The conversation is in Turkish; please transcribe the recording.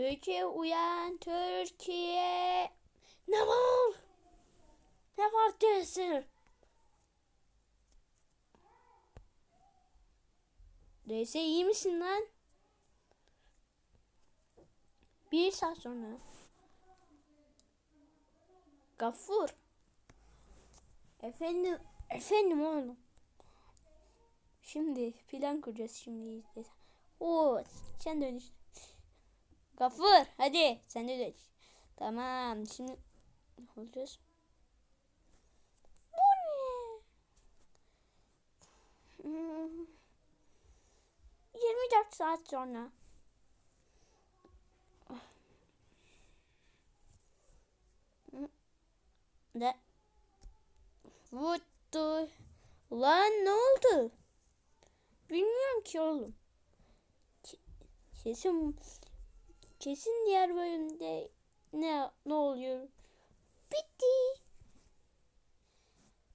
Türkiye uyan Türkiye. Ne var? Ne var dersin? DS iyi misin lan? Bir saat sonra. Gafur. Efendim, efendim oğlum. Şimdi plan kuracağız şimdi. Oo, sen öyle. Gafur hadi sen de öyle. Tamam şimdi ne olacağız? Bu ne? Hmm. 24 saat sonra. Ne? Vuttu. Lan ne oldu? Bilmiyorum ki oğlum. Ke- Kesin diğer bölümde ne ne oluyor? Bitti.